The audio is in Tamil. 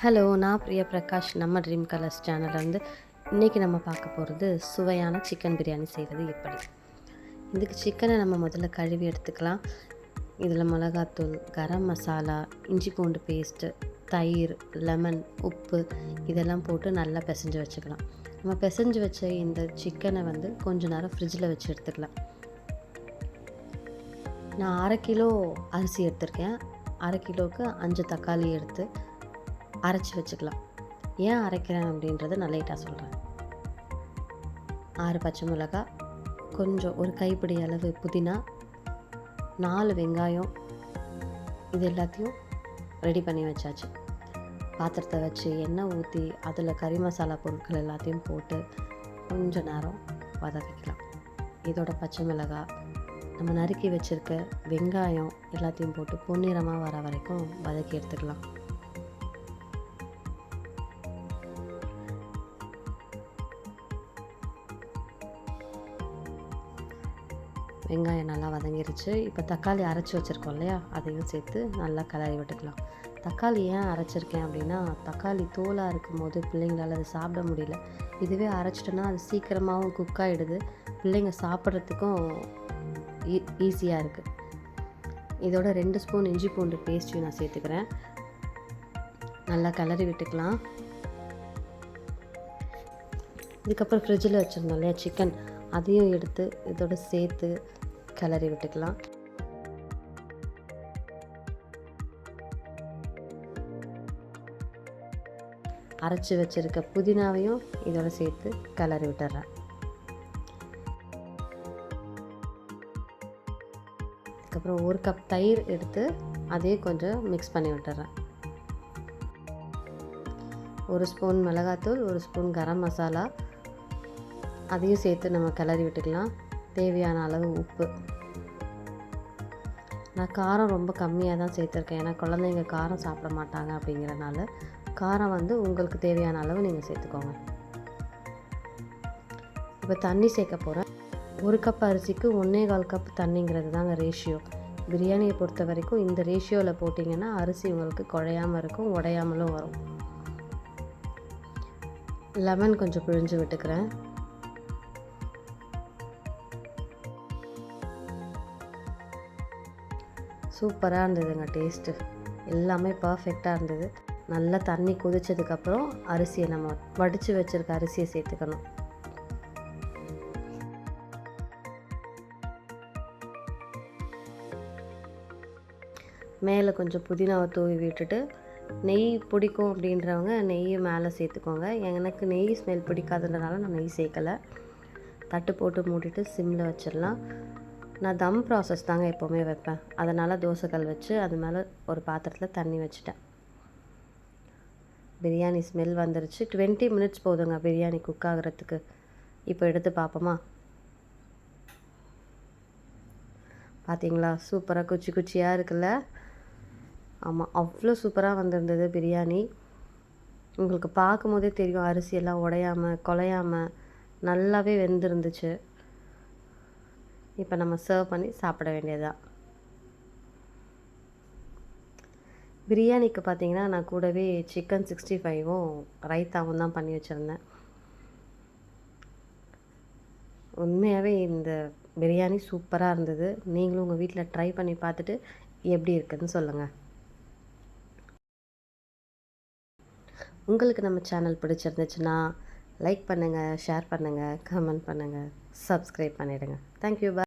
ஹலோ நான் பிரியா பிரகாஷ். நம்ம ட்ரீம் கலர்ஸ் சேனலில் வந்து இன்றைக்கி நம்ம பார்க்க போகிறது சுவையான சிக்கன் பிரியாணி செய்வது எப்படி? இதுக்கு சிக்கனை நம்ம முதல்ல கழுவி எடுத்துக்கலாம். இதில் மிளகாத்தூள் கரம் மசாலா இஞ்சி பூண்டு பேஸ்ட்டு தயிர் லெமன் உப்பு இதெல்லாம் போட்டு நல்லா பிசைஞ்சு வச்சுக்கலாம். நம்ம பிசைஞ்சு வச்ச இந்த சிக்கனை வந்து கொஞ்ச நேரம் ஃப்ரிட்ஜில் வச்சு எடுத்துக்கலாம். நான் அரை கிலோ அரிசி எடுத்திருக்கேன். அரை கிலோவுக்கு அஞ்சு தக்காளி எடுத்து அரைச்சி வச்சுக்கலாம். ஏன் அரைக்கிறேன் அப்படின்றத நான் லைட்டாக சொல்கிறேன் ஆறு பச்சை மிளகாய் கொஞ்சம் ஒரு கைப்பிடி அளவு புதினா நாலு வெங்காயம் இது எல்லாத்தையும் ரெடி பண்ணி வச்சாச்சு. பாத்திரத்தை வச்சு எண்ணெய் ஊற்றி அதில் கறி மசாலா பொருட்கள் எல்லாத்தையும் போட்டு கொஞ்ச நேரம் வதக்கிக்கலாம் இதோட பச்சை மிளகாய் நம்ம நறுக்கி வச்சுருக்க வெங்காயம் எல்லாத்தையும் போட்டு பொன்னிறமாக வர வரைக்கும் வதக்கி எடுத்துக்கலாம். வெங்காயம் நல்லா வதங்கிருச்சு. இப்போ தக்காளி அரைச்சி வச்சுருக்கோம் இல்லையா? அதையும் சேர்த்து நல்லா கிளறி விட்டுக்கலாம். தக்காளி ஏன் அரைச்சிருக்கேன் அப்படின்னா தக்காளி தோலாக இருக்கும் போது பிள்ளைங்களால் அதை சாப்பிட முடியல. இதுவே அரைச்சிட்டோன்னா அது சீக்கிரமாகவும் குக் ஆகிடுது பிள்ளைங்க சாப்பிட்றதுக்கும் ஈ ஈஸியாக இருக்குது இதோட ரெண்டு ஸ்பூன் இஞ்சி பூண்டு பேஸ்ட்டையும் நான் சேர்த்துக்கிறேன். நல்லா கிளறி விட்டுக்கலாம். இதுக்கப்புறம் ஃப்ரிட்ஜில் வச்சுருந்தோம் இல்லையா சிக்கன் அதையும் எடுத்து இதோட சேர்த்து கிளறி விட்டுக்கலாம். அரைச்சி வச்சுருக்க புதினாவையும் இதோட சேர்த்து கிளறி விட்டுறேன். அதுக்கப்புறம் ஒரு கப் தயிர் எடுத்து அதையும் கொஞ்சம் மிக்ஸ் பண்ணி விட்டுறேன். ஒரு ஸ்பூன் மிளகாத்தூள் ஒரு ஸ்பூன் கரம் மசாலா அதையும் சேர்த்து நம்ம கிளறி விட்டுக்கலாம். தேவையான அளவு உப்பு. நான் காரம் ரொம்ப கம்மியாக தான் சேர்த்துருக்கேன். ஏன்னா குழந்தைங்க காரம் சாப்பிட மாட்டாங்க அப்படிங்கிறனால காரம் வந்து உங்களுக்கு தேவையான அளவு நீங்கள் சேர்த்துக்கோங்க. இப்போ தண்ணி சேர்க்க போகிறேன் ஒரு கப் அரிசிக்கு ஒன்றே கால் கப் தண்ணிங்கிறது தாங்க ரேஷியோ பிரியாணியை பொறுத்த வரைக்கும் இந்த ரேஷியோவில் போட்டிங்கன்னா அரிசி உங்களுக்கு குழையாமல் இருக்கும் உடையாமலும் வரும். லெமன் கொஞ்சம் பிழிஞ்சு விட்டுக்கிறேன். சூப்பராக இருந்ததுங்க டேஸ்ட்டு. எல்லாமே பர்ஃபெக்டாக இருந்தது. நல்லா தண்ணி கொதிச்சதுக்கப்புறம் அரிசியை நம்ம வடித்து வச்சுருக்க அரிசியை சேர்த்துக்கணும். மேலே கொஞ்சம் புதினாவை தூவி விட்டுட்டு நெய் பிடிக்கும் அப்படின்றவங்க நெய்யை மேலே சேர்த்துக்கோங்க. எனக்கு நெய் ஸ்மெல் பிடிக்காதுன்றனால நான் நெய் சேர்க்கலை. தட்டு போட்டு மூடிட்டு சிம்மில் வச்சிடலாம். நான் தம் ப்ராசஸ் தாங்க எப்போவுமே வைப்பேன். அதனால் தோசைக்கல் வச்சு அது மேலே ஒரு பாத்திரத்தில் தண்ணி வச்சுட்டேன். பிரியாணி ஸ்மெல் வந்துருச்சு. டுவெண்ட்டி மினிட்ஸ் போதுங்க பிரியாணி குக் ஆகிறதுக்கு. இப்போ எடுத்து பார்ப்போமா பார்த்தீங்களா சூப்பராக குச்சி குச்சியாக இருக்குல்ல? ஆமாம் அவ்வளோ சூப்பராக வந்திருந்தது பிரியாணி. உங்களுக்கு பார்க்கும் போதே தெரியும் அரிசியெல்லாம் உடையாமல் குலையாமல் நல்லாவே வெந்திருந்துச்சு. இப்போ நம்ம சர்வ் பண்ணி சாப்பிட வேண்டியதுதான். பிரியாணிக்கு பார்த்தீங்கன்னா நான் கூடவே சிக்கன் சிக்ஸ்டி ஃபைவும் ரைத்தாவும் தான் பண்ணி வச்சுருந்தேன். உண்மையாகவே இந்த பிரியாணி சூப்பராக இருந்தது. நீங்களும் உங்கள் வீட்டில் ட்ரை பண்ணி பார்த்துட்டு எப்படி இருக்குதுன்னு சொல்லுங்கள் உங்களுக்கு நம்ம சேனல் பிடிச்சிருந்துச்சுன்னா லைக் பண்ணுங்கள் ஷேர் பண்ணுங்கள் கமெண்ட் பண்ணுங்கள் சப்ஸ்கிரைப் பண்ணிவிடுங்க தேங்க்யூ பாய்